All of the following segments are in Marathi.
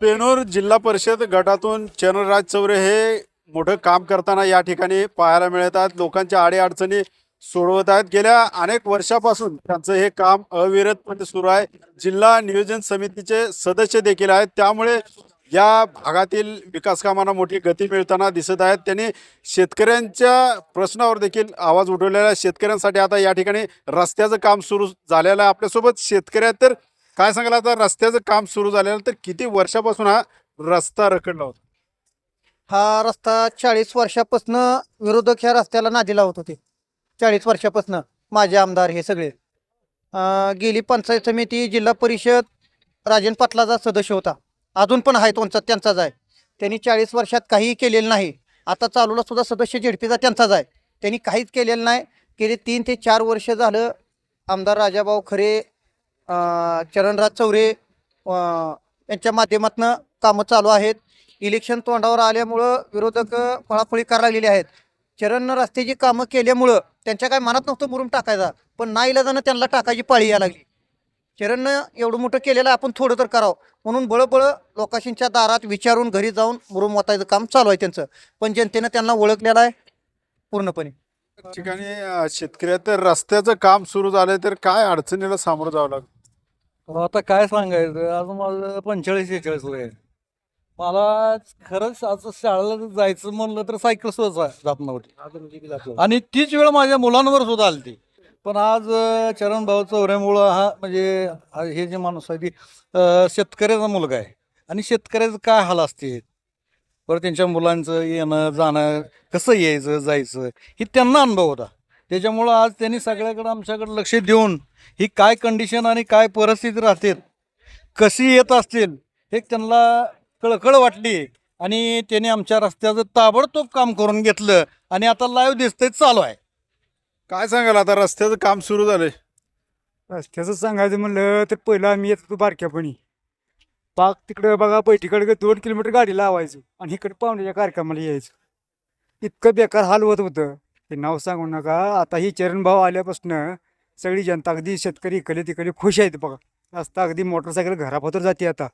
पेनूर जिल्हा परिषद गटातून चरणराज चौरे हे मोठं काम करताना या ठिकाणी पाहायला मिळतात. लोकांच्या अडीअडचणी सोडवत आहेत. गेल्या अनेक वर्षापासून त्यांचं हे काम अविरतपणे सुरू आहे. जिल्हा नियोजन समितीचे सदस्य देखील आहेत. त्यामुळे या भागातील विकास कामांना मोठी गती मिळताना दिसत आहेत. त्यांनी शेतकऱ्यांच्या प्रश्नावर देखील आवाज उठवलेला आहे. शेतकऱ्यांसाठी आता या ठिकाणी रस्त्याचं काम सुरू झालेलं आहे. आपल्यासोबत शेतकऱ्या तर काय सांगाल आता रस्त्याचं काम सुरू झालेलं तर किती वर्षापासून हा रस्ता रखडला होता? हा रस्ता चाळीस वर्षापासून विरोधक ह्या रस्त्याला नादी लावत होते. चाळीस वर्षापासून माझे आमदार हे सगळे. अं, गेली पंचायत समिती जिल्हा परिषद राजन पाटलाचा सदस्य होता. अजून पण आहे त्यांचा त्यांचाच आहे त्यांनी चाळीस वर्षात काहीही केलेलं नाही. आता चालूला सुद्धा सदस्य झेडपीचा त्यांचाच आहे त्यांनी काहीच केलेलं नाही. गेले तीन ते चार वर्ष झालं आमदार राजाभाऊ खरे चरणराज चौरे यांच्या माध्यमातून कामं चालू आहेत. इलेक्शन तोंडावर आल्यामुळं विरोधक फळाफळी करायला लागलेले आहेत. चरण रस्त्याची कामं केल्यामुळं त्यांच्या काय मनात नव्हतं मुरुम टाकायचा पण नाईलाजानं त्यांना टाकायची पाळी यायला लागली. चरणनं एवढं मोठं केलेलं आपण थोडं तर करावं. म्हणून बळबळ लोकांशींच्या दारात विचारून घरी जाऊन मुरुम वाटायचं काम चालू आहे त्यांचं. पण जनतेनं त्यांना ओळखलेलं आहे पूर्णपणे. ठिकाणी शेतकऱ्या तर रस्त्याचं काम सुरू झालंय तर काय अडचणीला सामोरं जावं लागतं? आता काय सांगायचं? आज माझं पंचेचाळीस शेहेचाळीस वय आहे. मला खरंच आज शाळेला जायचं म्हणलं तर सायकल सुद्धा जात नव्हती. आणि तीच वेळ माझ्या मुलांवर सुद्धा आली ती पण आज अं, चरण भाऊ चौऱ्यामुळं हा म्हणजे हा हे जे माणूस आहे ती अं, शेतकऱ्याचा मुलगा आहे. आणि शेतकऱ्याचं काय हाल असते बरं त्यांच्या मुलांचं येणं जाणं कसं यायचं जायचं हे त्यांना अनुभव होता. त्याच्यामुळं आज त्यांनी सगळ्याकडं आमच्याकडे लक्ष देऊन ही काय कंडिशन आणि काय परिस्थिती राहते कशी येत असतील हे त्यांना कळकळ वाटली. आणि त्याने आमच्या रस्त्याचं ताबडतोब काम करून घेतलं आणि आता लाईव्ह दिसतंय चालू आहे. काय सांगाल आता रस्त्याचं काम सुरू झालंय. रस्त्याचं सांगायचं म्हणलं तर पहिलं आम्ही येत होतो बारक्यापणी. पाक तिकडं बघा बैठीकडे दोन किलोमीटर गाडी लावायचो आणि इकडे पाहुण्याच्या कार्यक्रमाला यायचो. इतकं बेकार हाल होत होतं. ते नाव सांगू नका. आता ही चरणभाव आल्यापासून सगळी जनता अगदी शेतकरी इकडे तिकडे खुश आहेत बघा. रस्ता अगदी मोटरसायकल घरापत्र जाते आता.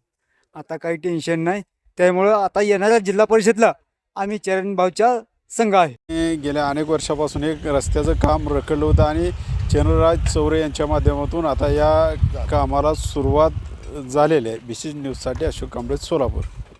आता काही टेन्शन नाही. त्यामुळं आता येणाऱ्या जिल्हा परिषदला आम्ही चरणभावच्या संघ आहे. गेल्या अनेक वर्षापासून एक रस्त्याचं काम रखडलं होतं आणि चंद्रराज चौरे यांच्या माध्यमातून आता या कामाला सुरुवात झालेली आहे. विशेष न्यूजसाठी अशोक कांबळे सोलापूर.